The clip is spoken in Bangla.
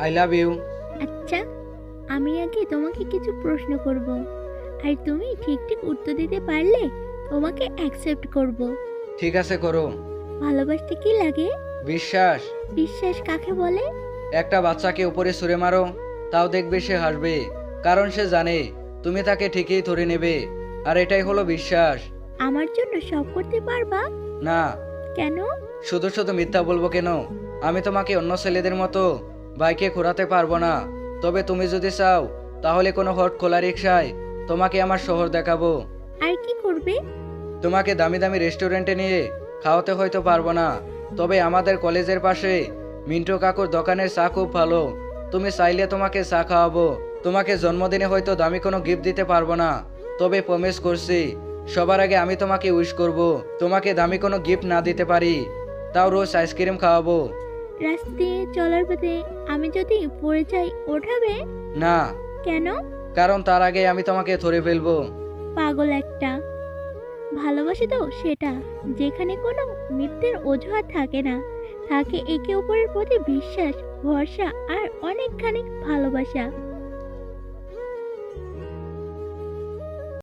আই লাভ ইউ আচ্ছা আমি আগে তোমাকে কিছু প্রশ্ন করব। আর তুমি ঠিক ঠিক উত্তর দিতে পারলে তোমাকে অ্যাকসেপ্ট করব। ঠিক আছে করো। ভালোবাসতে কি লাগে? বিশ্বাস। বিশ্বাস কাকে বলে? একটা বাচ্চাকে উপরে ছুঁড়ে মারো তাও দেখবে সে হাসবে কারণ সে জানে তুমি তাকে ঠিকই ধরে নেবে। আর এটাই হলো বিশ্বাস। আমার জন্য সব করতে পারবা? না। কেন? শুধু শুধু মিথ্যা বলব কেন? আমি তোমাকে অন্য ছেলেদের মতো বাইকে ঘোরাতে পারব না। তবে তুমি যদি চাও তাহলে কোনো হট খোলা রিক্সায় তোমাকে আমার শহর দেখাবো। আর কি করবে? তোমাকে দামি দামি রেস্টুরেন্টে নিয়ে খাওয়াতে হয়তো পারব না। তবে আমাদের কলেজের পাশে মিন্টু কাকুর দোকানের চা খুব ভালো। তুমি চাইলে তোমাকে চা খাওয়াবো। তোমাকে জন্মদিনে হয়তো দামি কোনো গিফট দিতে পারব না। তবে প্রমিস করছি সবার আগে আমি তোমাকে উইশ করব। তোমাকে দামি কোনো গিফট না দিতে পারি। তাও রোজ আইসক্রিম খাওয়াবো। রাস্তা দিয়ে চলার পথে আমি যদি পড়ে যাই ওঠাবে? না। কেন? কারণ তার আগে আমি তোমাকে ধরে ফেলব। পাগল একটা। ভালোবাসে তো সেটা যেখানে কোনো মিথ্যের অজুহাত থাকে না। থাকে একে অপরের প্রতি বিশ্বাস ভরসা আর অনেকখানি ভালোবাসা।